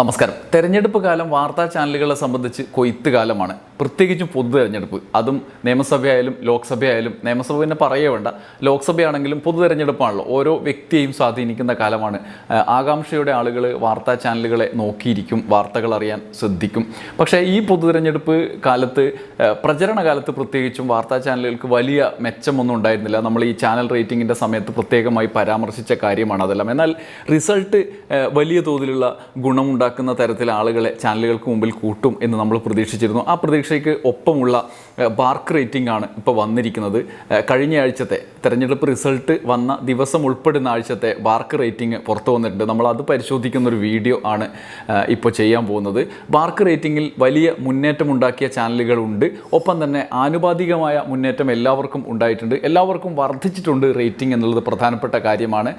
നമസ്കാരം. തെരഞ്ഞെടുപ്പ് കാലം വാർത്താ ചാനലുകളെ സംബന്ധിച്ച് കൊയ്ത്ത് കാലമാണ്. പ്രത്യേകിച്ചും പൊതു തെരഞ്ഞെടുപ്പ്. അതും നിയമസഭയായാലും നിയമസഭ പിന്നെ പറയേ വേണ്ട. ലോക്സഭയാണെങ്കിലും പൊതു തെരഞ്ഞെടുപ്പാണല്ലോ. ഓരോ വ്യക്തിയെയും സ്വാധീനിക്കുന്ന കാലമാണ്. ആകാംക്ഷയുടെ ആളുകൾ വാർത്താ ചാനലുകളെ നോക്കിയിരിക്കും വാർത്തകൾ അറിയാൻ ശ്രദ്ധിക്കും. പക്ഷേ ഈ പൊതു തെരഞ്ഞെടുപ്പ് കാലത്ത് പ്രചരണ കാലത്ത് പ്രത്യേകിച്ചും വാർത്താ ചാനലുകൾക്ക് വലിയ മെച്ചമൊന്നും ഉണ്ടായിരുന്നില്ല. നമ്മൾ ഈ ചാനൽ റേറ്റിംഗിന്റെ സമയത്ത് പ്രത്യേകമായി പരാമർശിച്ച കാര്യമാണ് അതെല്ലാം. എന്നാൽ റിസൾട്ട് വലിയ തോതിലുള്ള ഗുണമുണ്ടാക്കുന്ന തരത്തിൽ ആളുകളെ ചാനലുകൾക്ക് മുമ്പിൽ കൂട്ടും എന്ന് നമ്മൾ പ്രതീക്ഷിച്ചിരുന്നു. ആ പ്രതീക്ഷയ്ക്ക് ഒപ്പമുള്ള ബാർക്ക് റേറ്റിംഗ് ആണ് ഇപ്പോൾ വന്നിരിക്കുന്നത്. കഴിഞ്ഞ ആഴ്ചത്തെ തെരഞ്ഞെടുപ്പ് റിസൾട്ട് വന്ന ദിവസം ഉൾപ്പെടുന്ന ആഴ്ചത്തെ ബാർക്ക് റേറ്റിംഗ് പുറത്തു വന്നിട്ടുണ്ട്. നമ്മൾ അത് പരിശോധിക്കുന്ന ഒരു വീഡിയോ ആണ് ഇപ്പോൾ ചെയ്യാൻ പോകുന്നത്. ബാർക്ക് റേറ്റിംഗിൽ വലിയ മുന്നേറ്റമുണ്ടാക്കിയ ചാനലുകളുണ്ട് ഒപ്പം തന്നെ ആനുപാതികമായ മുന്നേറ്റം എല്ലാവർക്കും ഉണ്ടായിട്ടുണ്ട്. എല്ലാവർക്കും വർദ്ധിച്ചിട്ടുണ്ട് റേറ്റിംഗ് എന്നുള്ളത് പ്രധാനപ്പെട്ട കാര്യമാണ്.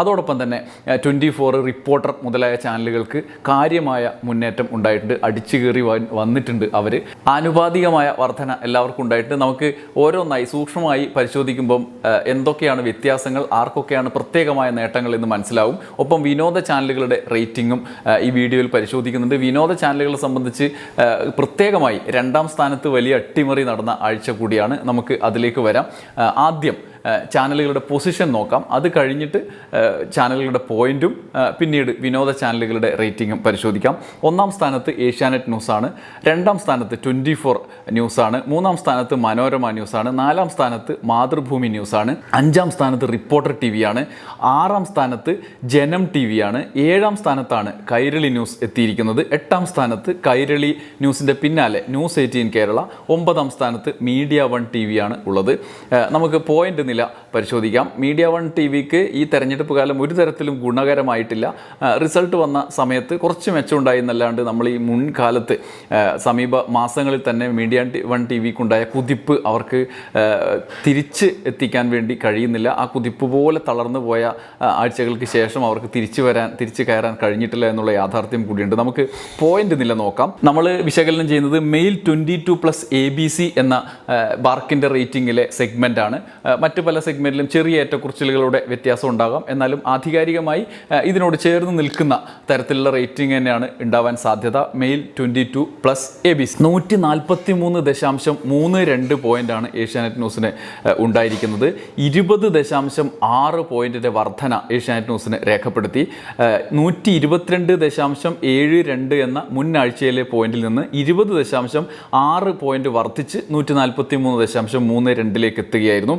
അതോടൊപ്പം തന്നെ ട്വന്റി ഫോർ റിപ്പോർട്ടർ മുതലായ ചാനലുകൾക്ക് കാര്യമായ മുന്നേറ്റം ഉണ്ടായിട്ടുണ്ട്. അടിച്ചു കയറി വന്നിട്ടുണ്ട് അവർ ആനുപാതികമായ വർധന എല്ലാവർക്കും ഉണ്ടായിട്ട് നമുക്ക് ഓരോന്നായി സൂക്ഷ്മമായി പരിശോധിക്കുമ്പം എന്തൊക്കെയാണ് വ്യത്യാസങ്ങൾ ആർക്കൊക്കെയാണ് പ്രത്യേകമായ നേട്ടങ്ങൾ എന്ന് മനസ്സിലാവും. ഒപ്പം വിനോദ ചാനലുകളുടെ റേറ്റിംഗും ഈ വീഡിയോയിൽ പരിശോധിക്കുന്നുണ്ട്. വിനോദ ചാനലുകളെ സംബന്ധിച്ച് പ്രത്യേകമായി രണ്ടാം സ്ഥാനത്ത് വലിയ അട്ടിമറി നടന്ന ആഴ്ച കൂടിയാണ്. നമുക്ക് അതിലേക്ക് വരാം. ആദ്യം ചാനലുകളുടെ പൊസിഷൻ നോക്കാം. അത് കഴിഞ്ഞിട്ട് ചാനലുകളുടെ പോയിന്റും പിന്നീട് വിനോദ ചാനലുകളുടെ റേറ്റിംഗും പരിശോധിക്കാം. ഒന്നാം സ്ഥാനത്ത് ഏഷ്യാനെറ്റ് ന്യൂസാണ് രണ്ടാം സ്ഥാനത്ത് ട്വന്റി ഫോർ ന്യൂസാണ് മൂന്നാം സ്ഥാനത്ത് മനോരമ ന്യൂസാണ് നാലാം സ്ഥാനത്ത് മാതൃഭൂമി ന്യൂസാണ് അഞ്ചാം സ്ഥാനത്ത് റിപ്പോർട്ടർ ടി വിയാണ് ആറാം സ്ഥാനത്ത് ജനം ടി വിയാണ് ഏഴാം സ്ഥാനത്താണ് കൈരളി ന്യൂസ് എത്തിയിരിക്കുന്നത് എട്ടാം സ്ഥാനത്ത് കൈരളി ന്യൂസിന്റെ പിന്നാലെ ന്യൂസ് എയ്റ്റീൻ കേരള ഒമ്പതാം സ്ഥാനത്ത് മീഡിയ വൺ ടി വിയാണ് ഉള്ളത് നമുക്ക് പോയിന്റ് നില പരിശോധിക്കാം. മീഡിയ വൺ ടി വിക്ക് ഈ തെരഞ്ഞെടുപ്പ് കാലം ഒരു തരത്തിലും ഗുണകരമായിട്ടില്ല. റിസൾട്ട് വന്ന സമയത്ത് കുറച്ച് മെച്ചമുണ്ടായി എന്നല്ലാണ്ട് നമ്മൾ ഈ മുൻകാലത്ത് സമീപ മാസങ്ങളിൽ തന്നെ മീഡിയ വൺ ടി വിക്കുണ്ടായ കുതിപ്പ് അവർക്ക് തിരിച്ച് എത്തിക്കാൻ വേണ്ടി കഴിയുന്നില്ല. ആ കുതിപ്പ് പോലെ തളർന്നു പോയ ആഴ്ചകൾക്ക് ശേഷം അവർക്ക് തിരിച്ചു വരാൻ തിരിച്ചു കയറാൻ കഴിഞ്ഞിട്ടില്ല എന്നുള്ള യാഥാർത്ഥ്യം കൂടിയുണ്ട്. നമുക്ക് പോയിന്റ് നില നോക്കാം. നമ്മൾ വിശകലനം ചെയ്യുന്നത് male twenty two plus A B C എന്ന ബാർക്കിന്റെ റേറ്റിംഗിലെ സെഗ്മെന്റാണ് മറ്റ് പല സെഗ്മെന്റിലും ചെറിയ ഏറ്റക്കുറച്ചിലുകളുടെ വ്യത്യാസം ഉണ്ടാകാം. എന്നാലും ആധികാരികമായി ഇതിനോട് ചേർന്ന് നിൽക്കുന്ന തരത്തിലുള്ള റേറ്റിംഗ് തന്നെയാണ് ഉണ്ടാവാൻ സാധ്യത. Male twenty two plus A B C നൂറ്റി നാൽപ്പത്തി മൂന്ന് ദശാംശം മൂന്ന് രണ്ട് പോയിന്റാണ് ഏഷ്യാനെറ്റ് ന്യൂസിന് ഉണ്ടായിരിക്കുന്നത്. ഇരുപത് ദശാംശം ആറ് പോയിന്റിന്റെ വർധന ഏഷ്യാനെറ്റ് ന്യൂസിന് രേഖപ്പെടുത്തി. നൂറ്റി ഇരുപത്തിരണ്ട് ദശാംശം ഏഴ് രണ്ട് എന്ന മുൻ ആഴ്ചയിലെ പോയിന്റിൽ നിന്ന് ഇരുപത് ദശാംശം ആറ് പോയിന്റ് വർദ്ധിച്ച് നൂറ്റി നാൽപ്പത്തി മൂന്ന് ദശാംശം മൂന്ന് രണ്ടിലേക്ക് എത്തുകയായിരുന്നു.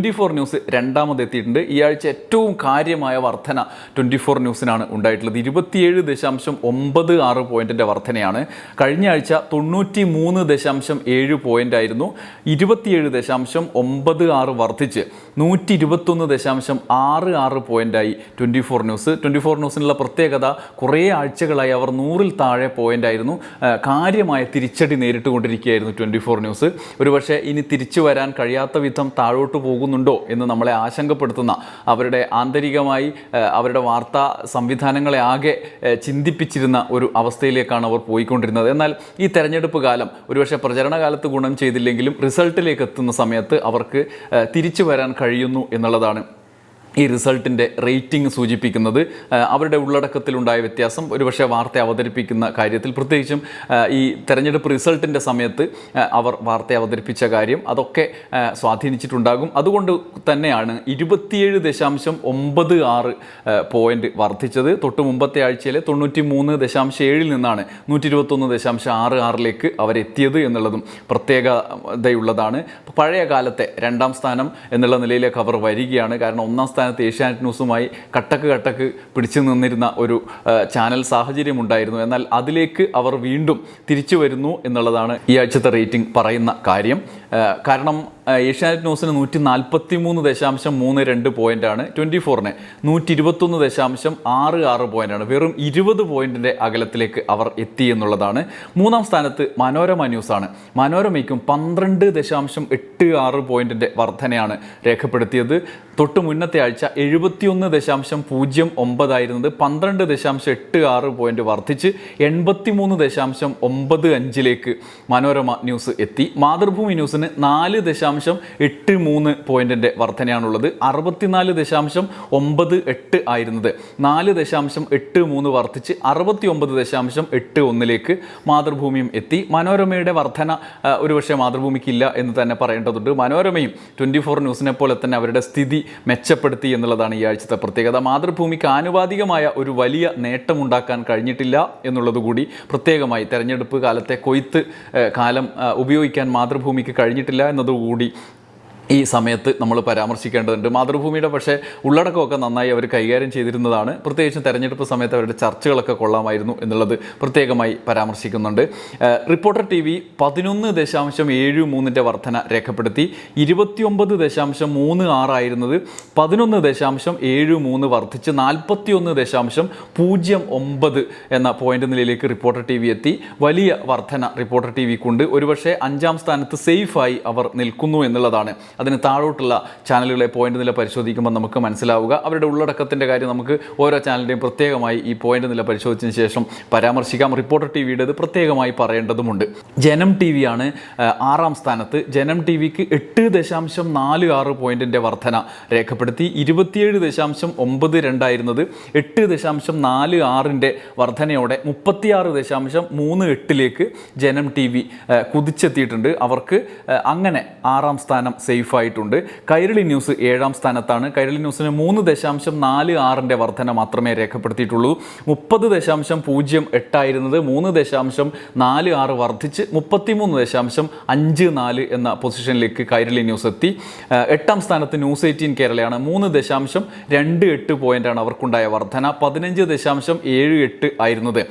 ട്വന്റി ഫോർ ന്യൂസ് രണ്ടാമത് എത്തിയിട്ടുണ്ട്. ഈ ആഴ്ച ഏറ്റവും കാര്യമായ വർധന ട്വന്റി ഫോർ ന്യൂസിനാണ് ഉണ്ടായിട്ടുള്ളത്. ഇരുപത്തിയേഴ് ദശാംശം ഒമ്പത് ആറ് പോയിന്റിന്റെ വർധനയാണ്. കഴിഞ്ഞ ആഴ്ച തൊണ്ണൂറ്റി മൂന്ന് ദശാംശം ഏഴ് പോയിന്റ് ആയിരുന്നു ഇരുപത്തിയേഴ് ദശാംശം ഒമ്പത് ആറ് വർദ്ധിച്ച്. നൂറ്റി ഇരുപത്തൊന്ന് ദശാംശം ആറ് ആറ് പോയിന്റായി twenty four news. Twenty four ന്യൂസിനുള്ള പ്രത്യേകത കുറേ ആഴ്ചകളായി അവർ നൂറിൽ താഴെ പോയിന്റായിരുന്നു കാര്യമായ തിരിച്ചടി നേരിട്ടുകൊണ്ടിരിക്കുകയായിരുന്നു ട്വന്റി ഫോർ ന്യൂസ്. ഒരുപക്ഷെ ഇനി തിരിച്ചു വരാൻ കഴിയാത്ത വിധം താഴോട്ട് പോകുന്നുണ്ടോ എന്ന് നമ്മളെ ആശങ്കപ്പെടുത്തുന്ന അവരുടെ ആന്തരികമായി അവരുടെ വാർത്താ സംവിധാനങ്ങളെ ആകെ ചിന്തിപ്പിച്ചിരുന്ന ഒരു അവസ്ഥയിലേക്കാണ് അവർ പോയിക്കൊണ്ടിരുന്നത്. എന്നാൽ ഈ തെരഞ്ഞെടുപ്പ് കാലം ഒരുപക്ഷെ പ്രചരണ കാലത്ത് ഗുണം ചെയ്തില്ലെങ്കിലും റിസൾട്ടിലേക്ക് എത്തുന്ന സമയത്ത് അവർക്ക് തിരിച്ചു വരാൻ കഴിയുന്നു എന്നുള്ളതാണ്. ഈ റിസൾട്ടിന്റെ റേറ്റിംഗ് സൂചിപ്പിക്കുന്നത് അവരുടെ ഉള്ളടക്കത്തിലുണ്ടായ വ്യത്യാസം ഒരുപക്ഷെ വാർത്ത അവതരിപ്പിക്കുന്ന കാര്യത്തിൽ. പ്രത്യേകിച്ചും ഈ തെരഞ്ഞെടുപ്പ് റിസൾട്ടിന്റെ സമയത്ത് അവർ വാർത്ത അവതരിപ്പിച്ച കാര്യം അതൊക്കെ സ്വാധീനിച്ചിട്ടുണ്ടാകും. അതുകൊണ്ട് തന്നെയാണ് ഇരുപത്തിയേഴ് ദശാംശം ഒമ്പത് ആറ് പോയിന്റ് വർദ്ധിച്ചത്. തൊട്ട് മുമ്പത്തെ ആഴ്ചയിലെ തൊണ്ണൂറ്റി മൂന്ന് ദശാംശം ഏഴിൽ നിന്നാണ് നൂറ്റി ഇരുപത്തൊന്ന് ദശാംശം ആറ് ആറിലേക്ക് അവരെത്തിയത് എന്നുള്ളതും പ്രത്യേകതയുള്ളതാണ്. പഴയ കാലത്തെ രണ്ടാം സ്ഥാനം എന്നുള്ള നിലയിലേക്ക് അവർ വരികയാണ്. കാരണം ഒന്നാം സ്ഥാനത്ത് ഏഷ്യാനെറ്റ് ന്യൂസുമായി കട്ടക്ക് കട്ടക്ക് പിടിച്ചു നിന്നിരുന്ന ഒരു ചാനൽ സാഹചര്യം ഉണ്ടായിരുന്നു എന്നാൽ അതിലേക്ക് അവർ വീണ്ടും തിരിച്ചു വരുന്നു എന്നുള്ളതാണ് ഈ ആഴ്ചത്തെ റേറ്റിംഗ് പറയുന്ന കാര്യം. കാരണം ഏഷ്യാനെറ്റ് ന്യൂസിന് നൂറ്റി നാൽപ്പത്തി മൂന്ന് ദശാംശം മൂന്ന് രണ്ട് പോയിന്റാണ്. ട്വന്റി ഫോറിന് നൂറ്റി ഇരുപത്തൊന്ന് ദശാംശം ആറ് ആറ് പോയിന്റാണ്. വെറും ഇരുപത് പോയിന്റിന്റെ അകലത്തിലേക്ക് അവർ എത്തി എന്നുള്ളതാണ്. മൂന്നാം സ്ഥാനത്ത് മനോരമ ന്യൂസാണ്. മനോരമയ്ക്കും പന്ത്രണ്ട് ദശാംശം എട്ട് ആറ് പോയിന്റിന്റെ വർധനയാണ് രേഖപ്പെടുത്തിയത്. തൊട്ട് മുന്നത്തെ ആഴ്ച എഴുപത്തിയൊന്ന് ദശാംശം പൂജ്യം ഒമ്പതായിരുന്നത് പന്ത്രണ്ട് ദശാംശം എട്ട് ആറ് പോയിന്റ് വർദ്ധിച്ച് എൺപത്തിമൂന്ന് ദശാംശം ഒമ്പത് അഞ്ചിലേക്ക് മനോരമ ന്യൂസ് എത്തി. മാതൃഭൂമി ന്യൂസിന് നാല് ദശാംശം ദശാംശം എട്ട് മൂന്ന് പോയിന്റിന്റെ വർധനയാണുള്ളത്. അറുപത്തിനാല് ദശാംശം ഒമ്പത് എട്ട് ആയിരുന്നത്. നാല് ദശാംശം എട്ട് മൂന്ന് വർദ്ധിച്ച് അറുപത്തി ഒമ്പത് ദശാംശം എട്ട് ഒന്നിലേക്ക് മാതൃഭൂമിയും എത്തി. മനോരമയുടെ വർധന ഒരുപക്ഷെ മാതൃഭൂമിക്കില്ല എന്ന് തന്നെ പറയേണ്ടതുണ്ട്. മനോരമയും ട്വന്റി ഫോർ ന്യൂസിനെ പോലെ തന്നെ അവരുടെ സ്ഥിതി മെച്ചപ്പെടുത്തി എന്നുള്ളതാണ് ഈ ആഴ്ചത്തെ പ്രത്യേകത. മാതൃഭൂമിക്ക് ആനുപാതികമായ ഒരു വലിയ നേട്ടമുണ്ടാക്കാൻ കഴിഞ്ഞിട്ടില്ല എന്നുള്ളതുകൂടി പ്രത്യേകമായി തെരഞ്ഞെടുപ്പ് കാലത്തെ കൊയ്ത്ത് കാലം ഉപയോഗിക്കാൻ മാതൃഭൂമിക്ക് കഴിഞ്ഞിട്ടില്ല എന്നതുകൂടി Oui. ഈ സമയത്ത് നമ്മൾ പരാമർശിക്കേണ്ടതുണ്ട്. മാതൃഭൂമിയുടെ പക്ഷേ ഉള്ളടക്കമൊക്കെ നന്നായി അവർ കൈകാര്യം ചെയ്തിരുന്നതാണ്. പ്രത്യേകിച്ചും തെരഞ്ഞെടുപ്പ് സമയത്ത് അവരുടെ ചർച്ചകളൊക്കെ കൊള്ളാമായിരുന്നു എന്നുള്ളത് പ്രത്യേകമായി പരാമർശിക്കുന്നുണ്ട്. റിപ്പോർട്ടർ ടി വി പതിനൊന്ന് ദശാംശം ഏഴ് മൂന്നിന്റെ വർധന രേഖപ്പെടുത്തി. ഇരുപത്തിയൊമ്പത് ദശാംശം മൂന്ന് ആറായിരുന്നത് പതിനൊന്ന് ദശാംശം ഏഴ് മൂന്ന് വർദ്ധിച്ച് നാൽപ്പത്തിയൊന്ന് ദശാംശം പൂജ്യം ഒമ്പത് എന്ന പോയിന്റ് നിലയിലേക്ക് റിപ്പോർട്ടർ ടി വി എത്തി. വലിയ വർധന റിപ്പോർട്ടർ ടി വിക്കുണ്ട്. ഒരുപക്ഷെ അഞ്ചാം സ്ഥാനത്ത് സേഫായി അവർ നിൽക്കുന്നു എന്നുള്ളതാണ് അതിന് താഴോട്ടുള്ള ചാനലുകളെ പോയിന്റ് നില പരിശോധിക്കുമ്പോൾ നമുക്ക് മനസ്സിലാവുക. അവരുടെ ഉള്ളടക്കത്തിന്റെ കാര്യം നമുക്ക് ഓരോ ചാനലിന്റെയും പ്രത്യേകമായി ഈ പോയിന്റ് നില പരിശോധിച്ചതിന് ശേഷം പരാമർശിക്കാം. റിപ്പോർട്ടർ ടി വിയുടേത് പ്രത്യേകമായി പറയേണ്ടതുമുണ്ട്. ജനം ടി ആണ് ആറാം സ്ഥാനത്ത്. ജനം ടി വിക്ക് എട്ട് ദശാംശം നാല് ആറ് പോയിന്റിന്റെ വർധന രേഖപ്പെടുത്തി. ഇരുപത്തിയേഴ് ദശാംശം ഒമ്പത് രണ്ടായിരുന്നത് എട്ട് ദശാംശം നാല് ആറിന്റെ വർധനയോടെ മുപ്പത്തിയാറ് ദശാംശം മൂന്ന് എട്ടിലേക്ക് ജനം ടി വി കുതിച്ചെത്തിയിട്ടുണ്ട്. അവർക്ക് അങ്ങനെ ആറാം സ്ഥാനം സേഫ് ആയിട്ടുണ്ട് കൈരളി ന്യൂസ് ഏഴാം സ്ഥാനത്താണ്. കൈരളി ന്യൂസിന് മൂന്ന് ദശാംശം നാല് ആറിന്റെ വർധന മാത്രമേ രേഖപ്പെടുത്തിയിട്ടുള്ളൂ. മുപ്പത് ദശാംശം പൂജ്യം എട്ടായിരുന്നത് മൂന്ന് ദശാംശം നാല് ആറ് വർദ്ധിച്ച് മുപ്പത്തിമൂന്ന് ദശാംശം അഞ്ച് നാല് എന്ന പൊസിഷനിലേക്ക് കൈരളി ന്യൂസ് എത്തി. എട്ടാം സ്ഥാനത്ത് ന്യൂസ് എയ്റ്റീൻ കേരളയാണ്. മൂന്ന് ദശാംശം രണ്ട് എട്ട് പോയിന്റാണ് അവർക്കുണ്ടായ വർധന. പതിനഞ്ച് ദശാംശം ഏഴ് എട്ട് ആയിരുന്നത്.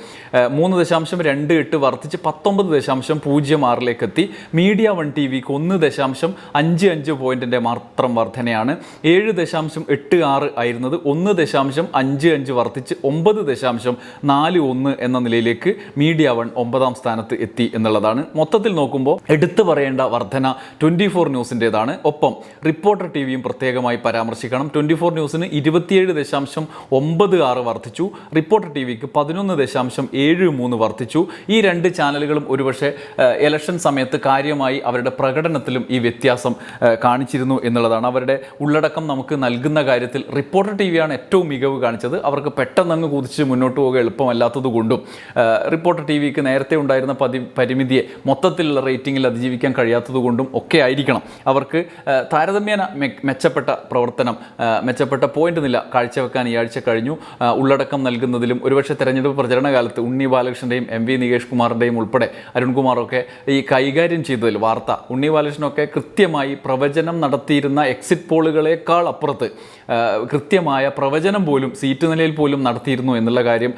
മൂന്ന് ദശാംശം രണ്ട് എട്ട് വർദ്ധിച്ച് പത്തൊമ്പത് ദശാംശം പൂജ്യം ആറിലേക്ക് എത്തി. മീഡിയ വൺ ടി വിക്ക് ഒന്ന് ദശാംശം അഞ്ച് അഞ്ച് പോയിന്റിന്റെ മാത്രം വർധനയാണ്. ഏഴ് ദശാംശം എട്ട് ആറ് ആയിരുന്നത് ഒന്ന് ദശാംശം അഞ്ച് അഞ്ച് വർദ്ധിച്ച് ഒമ്പത് ദശാംശം നാല് ഒന്ന് എന്ന നിലയിലേക്ക് മീഡിയ വൺ ഒമ്പതാം സ്ഥാനത്ത് എത്തി എന്നുള്ളതാണ്. മൊത്തത്തിൽ നോക്കുമ്പോൾ എടുത്തു പറയേണ്ട വർധന ട്വന്റി ഫോർ ന്യൂസിന്റെതാണ് ഒപ്പം റിപ്പോർട്ടർ ടി വിയും പ്രത്യേകമായി പരാമർശിക്കണം. ട്വന്റി ഫോർ ന്യൂസിന് ഇരുപത്തിയേഴ് ദശാംശം ഒമ്പത് ആറ് വർദ്ധിച്ചു. റിപ്പോർട്ടർ ടി വിക്ക് പതിനൊന്ന് ദശാംശം ഏഴ് മൂന്ന് വർദ്ധിച്ചു. ഈ രണ്ട് ചാനലുകളും ഒരുപക്ഷെ ഇലക്ഷൻ സമയത്ത് കാര്യമായി അവരുടെ പ്രകടനത്തിലും ഈ വ്യത്യാസം കാണിച്ചിരുന്നു എന്നുള്ളതാണ്. അവരുടെ ഉള്ളടക്കം നമുക്ക് നൽകുന്ന കാര്യത്തിൽ റിപ്പോർട്ടർ ടി വിയാണ് ഏറ്റവും മികവ് കാണിച്ചത്. അവർക്ക് പെട്ടെന്ന് അങ്ങ് കുതിച്ച് മുന്നോട്ട് പോകുക എളുപ്പമല്ലാത്തത് കൊണ്ടും റിപ്പോർട്ടർ ടി വിക്ക് നേരത്തെ ഉണ്ടായിരുന്ന പതി പരിമിതിയെ മൊത്തത്തിലുള്ള റേറ്റിംഗിൽ അതിജീവിക്കാൻ കഴിയാത്തത് കൊണ്ടും ഒക്കെ ആയിരിക്കണം. അവർക്ക് താരതമ്യേന മെച്ചപ്പെട്ട പ്രവർത്തനം മെച്ചപ്പെട്ട പോയിന്റ് നില കാഴ്ചവെക്കാൻ ഈ ആഴ്ച കഴിഞ്ഞു. ഉള്ളടക്കം നൽകുന്നതിലും ഒരുപക്ഷെ തെരഞ്ഞെടുപ്പ് പ്രചരണ കാലത്ത് ഉണ്ണി ബാലകൃഷ്ണന്റെയും എം വി നികേഷ് കുമാറിന്റെയും ഉൾപ്പെടെ അരുൺകുമാറൊക്കെ ഈ കൈകാര്യം ചെയ്തതിൽ വാർത്ത ഉണ്ണി ബാലകൃഷ്ണനൊക്കെ കൃത്യമായി പ്രവചനം നടത്തിയിരുന്ന എക്സിറ്റ് പോളുകളേക്കാൾ അപ്പുറത്ത് കൃത്യമായ പ്രവചനം പോലും സീറ്റ് നിലയിൽ പോലും നടത്തിയിരുന്നു എന്നുള്ള കാര്യം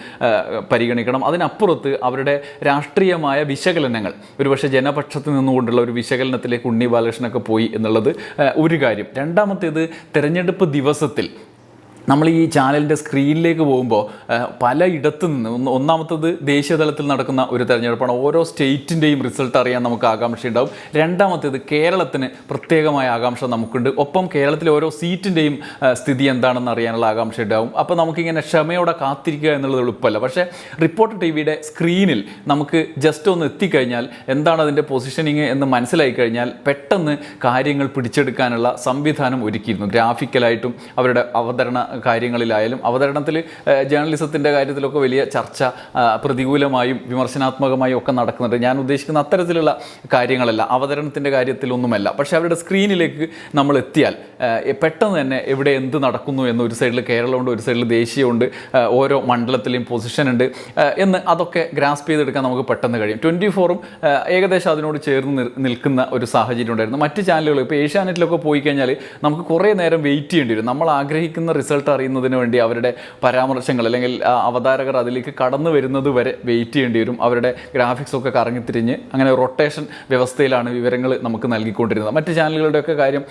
പരിഗണിക്കണം. അതിനപ്പുറത്ത് അവരുടെ രാഷ്ട്രീയമായ വിശകലനങ്ങൾ ഒരുപക്ഷെ ജനപക്ഷത്ത് നിന്നുകൊണ്ടുള്ള ഒരു വിശകലനത്തിലേക്ക് ഉണ്ണി ബാലകൃഷ്ണനൊക്കെ പോയി എന്നുള്ളത് ഒരു കാര്യം. രണ്ടാമത്തേത് തെരഞ്ഞെടുപ്പ് ദിവസത്തിൽ നമ്മൾ ഈ ചാനലിന്റെ സ്ക്രീനിലേക്ക് പോകുമ്പോൾ പല ഇടത്തു നിന്ന് ഒന്ന് ഒന്നാമത്തത് ദേശീയ തലത്തിൽ നടക്കുന്ന ഒരു തെരഞ്ഞെടുപ്പാണ്. ഓരോ സ്റ്റേറ്റിന്റെയും റിസൾട്ട് അറിയാൻ നമുക്ക് ആകാംക്ഷ ഉണ്ടാവും രണ്ടാമത്തേത് കേരളത്തിന് പ്രത്യേകമായ ആകാംക്ഷ നമുക്കുണ്ട്. ഒപ്പം കേരളത്തിലെ ഓരോ സീറ്റിന്റെയും സ്ഥിതി എന്താണെന്ന് അറിയാനുള്ള ആകാംക്ഷ ഉണ്ടാവും അപ്പോൾ നമുക്കിങ്ങനെ ക്ഷമയോടെ കാത്തിരിക്കുക എന്നുള്ളത് എളുപ്പമല്ല. പക്ഷേ റിപ്പോർട്ടർ ടി വിയുടെ സ്ക്രീനിൽ നമുക്ക് ജസ്റ്റ് ഒന്ന് എത്തിക്കഴിഞ്ഞാൽ എന്താണ് അതിന്റെ പൊസിഷനിങ് എന്ന് മനസ്സിലായി കഴിഞ്ഞാൽ പെട്ടെന്ന് കാര്യങ്ങൾ പിടിച്ചെടുക്കാനുള്ള സംവിധാനം ഒരുക്കിയിരുന്നു. ഗ്രാഫിക്കലായിട്ടും അവരുടെ അവതരണ കാര്യങ്ങളിലായാലും അവതരണത്തിൽ ജേർണലിസത്തിന്റെ കാര്യത്തിലൊക്കെ വലിയ ചർച്ച പ്രതികൂലമായും വിമർശനാത്മകമായും ഒക്കെ നടക്കുന്നുണ്ട്. ഞാൻ ഉദ്ദേശിക്കുന്ന അത്തരത്തിലുള്ള കാര്യങ്ങളല്ല. അവതരണത്തിന്റെ കാര്യത്തിലൊന്നുമല്ല. പക്ഷേ അവരുടെ സ്ക്രീനിലേക്ക് നമ്മൾ എത്തിയാൽ പെട്ടെന്ന് തന്നെ എവിടെ എന്ത് നടക്കുന്നു എന്ന് ഒരു സൈഡിൽ കേരളമുണ്ട് ഒരു സൈഡിൽ ദേശീയമുണ്ട് ഓരോ മണ്ഡലത്തിലെയും പൊസിഷൻ ഉണ്ട് എന്ന് അതൊക്കെ ഗ്രാസ്പ് ചെയ്തെടുക്കാൻ നമുക്ക് പെട്ടെന്ന് കഴിയും. ട്വന്റി ഫോറും ഏകദേശം അതിനോട് ചേർന്ന് നിൽക്കുന്ന ഒരു സാഹചര്യം ഉണ്ടായിരുന്നു മറ്റ് ചാനലുകൾ ഇപ്പോൾ ഏഷ്യാനെറ്റിലൊക്കെ പോയി കഴിഞ്ഞാൽ നമുക്ക് കുറേ നേരം വെയിറ്റ് ചെയ്യേണ്ടി വരും. നമ്മൾ ആഗ്രഹിക്കുന്ന റിസൾട്ട് അറിയുന്നതിന് വേണ്ടി അവരുടെ പരാമർശങ്ങൾ അല്ലെങ്കിൽ അവതാരകർ അതിലേക്ക് കടന്നു വരുന്നത് വരെ വെയിറ്റ് ചെയ്യേണ്ടി വരും. അവരുടെ ഗ്രാഫിക്സ് ഒക്കെ കറങ്ങിത്തിരിഞ്ഞ് അങ്ങനെ റൊട്ടേഷൻ വ്യവസ്ഥയിലാണ് വിവരങ്ങൾ നമുക്ക് നൽകിക്കൊണ്ടിരുന്നത്. മറ്റ് ചാനലുകളുടെയൊക്കെ കാര്യം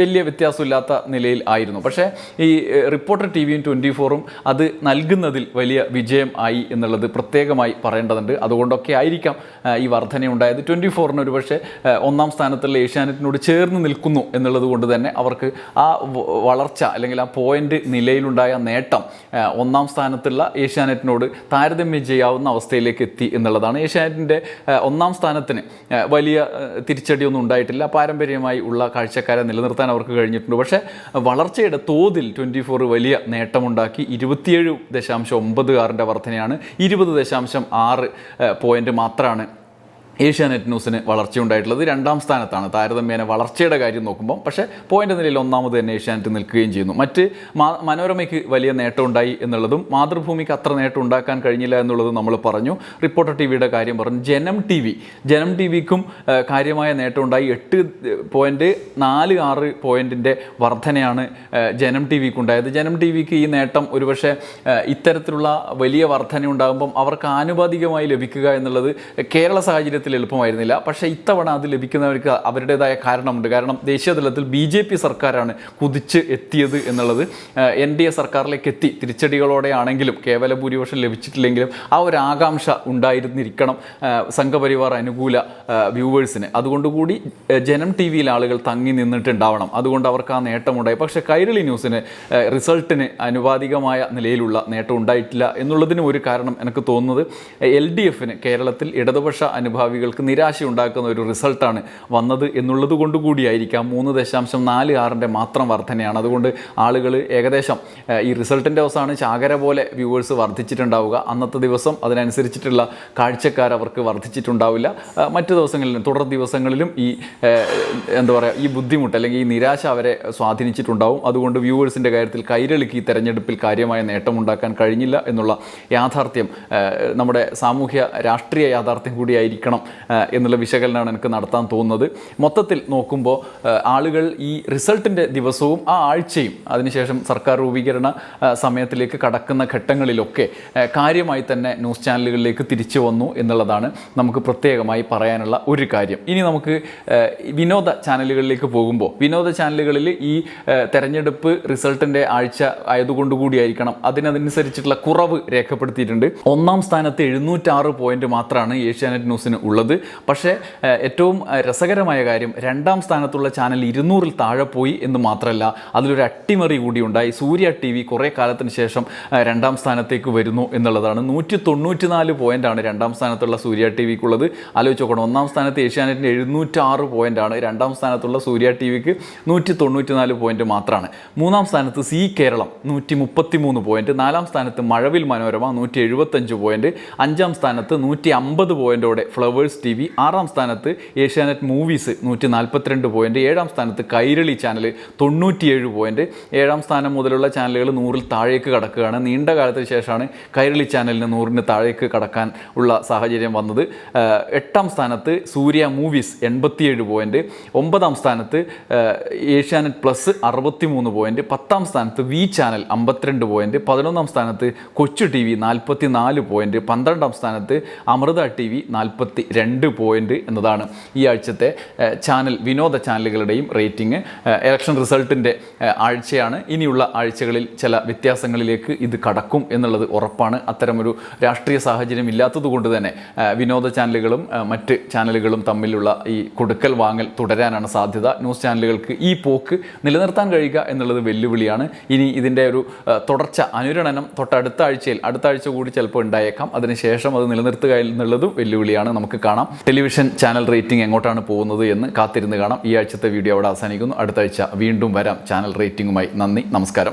വലിയ വ്യത്യാസമില്ലാത്ത നിലയിൽ ആയിരുന്നു. പക്ഷേ ഈ റിപ്പോർട്ടർ ടി വിയും ട്വന്റി ഫോറും അത് നൽകുന്നതിൽ വലിയ വിജയം ആയി എന്നുള്ളത് പ്രത്യേകമായി പറയേണ്ടതുണ്ട്. അതുകൊണ്ടൊക്കെ ആയിരിക്കാം ഈ വർധനയുണ്ടായത്. ട്വന്റി ഫോറിന് ഒരുപക്ഷെ ഒന്നാം സ്ഥാനത്തുള്ള ഏഷ്യാനെറ്റിനോട് ചേർന്ന് നിൽക്കുന്നു എന്നുള്ളത് കൊണ്ട് തന്നെ അവർക്ക് ആ വളർച്ച അല്ലെങ്കിൽ ആ പോയിന്റ് പോയിന്റ് നിലയിലുണ്ടായ നേട്ടം ഒന്നാം സ്ഥാനത്തുള്ള ഏഷ്യാനെറ്റിനോട് താരതമ്യം ചെയ്യാവുന്ന അവസ്ഥയിലേക്ക് എത്തി എന്നുള്ളതാണ്. ഏഷ്യാനെറ്റിന്റെ ഒന്നാം സ്ഥാനത്തിന് വലിയ തിരിച്ചടിയൊന്നും ഉണ്ടായിട്ടില്ല. പാരമ്പര്യമായി ഉള്ള കാഴ്ചക്കാരെ നിലനിർത്താൻ അവർക്ക് കഴിഞ്ഞിട്ടുണ്ട്. പക്ഷേ വളർച്ചയുടെ തോതിൽ ട്വന്റി ഫോർ വലിയ നേട്ടമുണ്ടാക്കി ഇരുപത്തിയേഴ് ദശാംശം ഒമ്പത് ആറിന്റെ വർധനയാണ്. ഇരുപത് ദശാംശം ആറ് പോയിന്റ് മാത്രമാണ് ഏഷ്യാനെറ്റ് ന്യൂസിന് വളർച്ചയുണ്ടായിട്ടുള്ളത് രണ്ടാം സ്ഥാനത്താണ്. താരതമ്യേന വളർച്ചയുടെ കാര്യം നോക്കുമ്പോൾ പക്ഷേ പോയിന്റ് നിലയിൽ ഒന്നാമത് തന്നെ ഏഷ്യാനെറ്റ് നിൽക്കുകയും ചെയ്യുന്നു. മറ്റ് മനോരമയ്ക്ക് വലിയ നേട്ടം ഉണ്ടായി എന്നുള്ളതും മാതൃഭൂമിക്ക് അത്ര നേട്ടം ഉണ്ടാക്കാൻ കഴിഞ്ഞില്ല എന്നുള്ളതും നമ്മൾ പറഞ്ഞു. റിപ്പോർട്ടർ ടി വിയുടെ കാര്യം പറഞ്ഞു. Janam T V. Janam T വിക്കും കാര്യമായ നേട്ടം ഉണ്ടായി എട്ട് പോയിന്റ് നാല് ആറ് പോയിന്റിന്റെ വർധനയാണ് ജനം ടി വിക്ക് ഉണ്ടായത് ജനം ടി വിക്ക് ഈ നേട്ടം ഒരുപക്ഷെ ഇത്തരത്തിലുള്ള വലിയ വർധന ഉണ്ടാകുമ്പം അവർക്ക് ആനുപാതികമായി ലഭിക്കുക എന്നുള്ളത് കേരള സാഹചര്യത്തിൽ എളുപ്പമായിരുന്നില്ല. പക്ഷേ ഇത്തവണ അത് ലഭിക്കുന്നവർക്ക് അവരുടേതായ കാരണമുണ്ട്. കാരണം ദേശീയ തലത്തിൽ ബി ജെ പി സർക്കാരാണ് കുതിച്ച് എത്തിയത് എന്നുള്ളത്. എൻ ഡി എ സർക്കാരിലേക്ക് എത്തി. തിരിച്ചടികളോടെ ആണെങ്കിലും കേവല ഭൂരിപക്ഷം ലഭിച്ചിട്ടില്ലെങ്കിലും ആ ഒരു ആകാംക്ഷ ഉണ്ടായിരുന്നിരിക്കണം സംഘപരിവാർ അനുകൂല വ്യൂവേഴ്സിന്. അതുകൊണ്ടുകൂടി ജനം ടി വിയിൽ ആളുകൾ തങ്ങി നിന്നിട്ടുണ്ടാവണം. അതുകൊണ്ട് അവർക്ക് ആ നേട്ടമുണ്ടായി. പക്ഷേ കൈരളി ന്യൂസിന് റിസൾട്ടിന് അനുപാതികമായ നിലയിലുള്ള നേട്ടം ഉണ്ടായിട്ടില്ല എന്നുള്ളതിനും ഒരു കാരണം എനിക്ക് തോന്നുന്നത്. എൽ ഡി എഫിന് കേരളത്തിൽ ഇടതുപക്ഷ അനുഭാവികൾക്ക് നിരാശ ഉണ്ടാക്കുന്ന ഒരു റിസൾട്ടാണ് വന്നത് എന്നുള്ളത് കൊണ്ട് കൂടിയായിരിക്കാം മൂന്ന് ദശാംശം നാല് ആറിന്റെ മാത്രം വർധനയാണ്. അതുകൊണ്ട് ആളുകൾ ഏകദേശം ഈ റിസൾട്ടിന്റെ അവസാനം ചാകര പോലെ വ്യൂവേഴ്സ് വർദ്ധിച്ചിട്ടുണ്ടാവുക അന്നത്തെ ദിവസം അതിനനുസരിച്ചിട്ടുള്ള കാഴ്ചക്കാർ അവർക്ക് വർദ്ധിച്ചിട്ടുണ്ടാവില്ല മറ്റു ദിവസങ്ങളിലും തുടർ ദിവസങ്ങളിലും ഈ എന്താ പറയുക ഈ ബുദ്ധിമുട്ട് അല്ലെങ്കിൽ ഈ നിരാശ അവരെ സ്വാധീനിച്ചിട്ടുണ്ടാവും. അതുകൊണ്ട് വ്യൂവേഴ്സിന്റെ കാര്യത്തിൽ കൈരളിക്ക് ഈ തെരഞ്ഞെടുപ്പിൽ കാര്യമായ നേട്ടമുണ്ടാക്കാൻ കഴിഞ്ഞില്ല എന്നുള്ള യാഥാർത്ഥ്യം നമ്മുടെ സാമൂഹ്യ രാഷ്ട്രീയ യാഥാർത്ഥ്യം കൂടിയായിരിക്കണം. എന്നുള്ള വിശകലനമാണ് എനിക്ക് നടത്താൻ തോന്നുന്നത്. മൊത്തത്തിൽ നോക്കുമ്പോൾ ആളുകൾ ഈ റിസൾട്ടിന്റെ ദിവസവും ആ ആഴ്ചയും അതിനുശേഷം സർക്കാർ രൂപീകരണ സമയത്തിലേക്ക് കടക്കുന്ന ഘട്ടങ്ങളിലൊക്കെ കാര്യമായി തന്നെ ന്യൂസ് ചാനലുകളിലേക്ക് തിരിച്ചു വന്നു എന്നുള്ളതാണ് നമുക്ക് പ്രത്യേകമായി പറയാനുള്ള ഒരു കാര്യം. ഇനി നമുക്ക് വിനോദ ചാനലുകളിലേക്ക് പോകുമ്പോൾ വിനോദ ചാനലുകളിൽ ഈ തെരഞ്ഞെടുപ്പ് റിസൾട്ടിന്റെ ആഴ്ച ആയതുകൊണ്ട് കൂടിയായിരിക്കണം. അതിനനുസരിച്ചിട്ടുള്ള കുറവ് രേഖപ്പെടുത്തിയിട്ടുണ്ട്. ഒന്നാം സ്ഥാനത്ത് എഴുന്നൂറ്റാറ് പോയിന്റ് മാത്രമാണ് ഏഷ്യാനെറ്റ് ന്യൂസിന് ഉള്ളത്. പക്ഷേ ഏറ്റവും രസകരമായ കാര്യം രണ്ടാം സ്ഥാനത്തുള്ള ചാനൽ ഇരുന്നൂറിൽ താഴെ പോയി എന്ന് മാത്രമല്ല അതിലൊരു അട്ടിമറി കൂടി ഉണ്ടായി. സൂര്യ ടി വി കുറേ കാലത്തിന് ശേഷം രണ്ടാം സ്ഥാനത്തേക്ക് വരുന്നു എന്നുള്ളതാണ്. നൂറ്റി തൊണ്ണൂറ്റി നാല് പോയിന്റാണ് രണ്ടാം സ്ഥാനത്തുള്ള സൂര്യ ടി വിക്കുള്ളത്. ആലോചിച്ച് നോക്കണം ഒന്നാം സ്ഥാനത്ത് ഏഷ്യാനെറ്റിന്റെ എഴുന്നൂറ്റാറ് പോയിന്റാണ് രണ്ടാം സ്ഥാനത്തുള്ള സൂര്യ ടി വിക്ക് നൂറ്റി തൊണ്ണൂറ്റി നാല് പോയിന്റ് മാത്രമാണ് മൂന്നാം സ്ഥാനത്ത് സി കേരളം നൂറ്റി മുപ്പത്തി മൂന്ന് പോയിന്റ് നാലാം സ്ഥാനത്ത് മഴവിൽ മനോരമ നൂറ്റി എഴുപത്തഞ്ച് പോയിന്റ് അഞ്ചാം സ്ഥാനത്ത് നൂറ്റി അമ്പത് പോയിന്റോടെ ഫ്ലവേഴ്സ് ടി വി ആറാം സ്ഥാനത്ത് ഏഷ്യാനെറ്റ് മൂവീസ് നൂറ്റി നാൽപ്പത്തിരണ്ട് പോയിന്റ് ഏഴാം സ്ഥാനത്ത് കൈരളി ചാനൽ തൊണ്ണൂറ്റിയേഴ് പോയിന്റ്. ഏഴാം സ്ഥാനം മുതലുള്ള ചാനലുകൾ നൂറിൽ താഴേക്ക് കടക്കുകയാണ്. നീണ്ട കാലത്തിന് ശേഷമാണ് കൈരളി ചാനലിന് നൂറിന് താഴേക്ക് കടക്കാൻ ഉള്ള സാഹചര്യം വന്നത്. എട്ടാം സ്ഥാനത്ത് സൂര്യ മൂവീസ് എൺപത്തിയേഴ് പോയിന്റ് ഒമ്പതാം സ്ഥാനത്ത് ഏഷ്യാനെറ്റ് പ്ലസ് അറുപത്തി മൂന്ന് പോയിന്റ് പത്താം സ്ഥാനത്ത് വി ചാനൽ അമ്പത്തിരണ്ട് പോയിന്റ് പതിനൊന്നാം സ്ഥാനത്ത് കൊച്ചു ടി വി നാൽപ്പത്തി നാല് പോയിന്റ് പന്ത്രണ്ടാം സ്ഥാനത്ത് അമൃത ടി വി നാൽപ്പത്തി രണ്ട് പോയിന്റ് എന്നതാണ് ഈ ആഴ്ചത്തെ ചാനൽ വിനോദ ചാനലുകളുടെയും റേറ്റിംഗ്. ഇലക്ഷൻ റിസൾട്ടിന്റെ ആഴ്ചയാണ്. ഇനിയുള്ള ആഴ്ചകളിൽ ചില വ്യത്യാസങ്ങളിലേക്ക് ഇത് കടക്കും എന്നുള്ളത് ഉറപ്പാണ്. അത്തരമൊരു രാഷ്ട്രീയ സാഹചര്യം ഇല്ലാത്തതുകൊണ്ട് തന്നെ വിനോദ ചാനലുകളും മറ്റ് ചാനലുകളും തമ്മിലുള്ള ഈ കൊടുക്കൽ വാങ്ങൽ തുടരാനാണ് സാധ്യത. ന്യൂസ് ചാനലുകൾക്ക് ഈ പോക്ക് നിലനിർത്താൻ കഴിയുക എന്നുള്ളത് വെല്ലുവിളിയാണ്. ഇനി ഇതിന്റെ ഒരു തുടർച്ച അനുരണനം തൊട്ടടുത്ത ആഴ്ചയിൽ അടുത്ത ആഴ്ച കൂടി ചിലപ്പോൾ ഉണ്ടായേക്കാം. അതിനുശേഷം അത് നിലനിർത്തുക എന്നുള്ളതും വെല്ലുവിളിയാണ് നമുക്ക് കാണാം. ടെലിവിഷൻ ചാനൽ റേറ്റിംഗ് എങ്ങോട്ടാണ് പോകുന്നത് എന്ന് കാത്തിരുന്ന് കാണാം. ഈ ആഴ്ചത്തെ വീഡിയോ അവിടെ അവസാനിക്കുന്നു. അടുത്ത ആഴ്ച വീണ്ടും വരാം. ചാനൽ റേറ്റിംഗുമായി നന്ദി. നമസ്കാരം.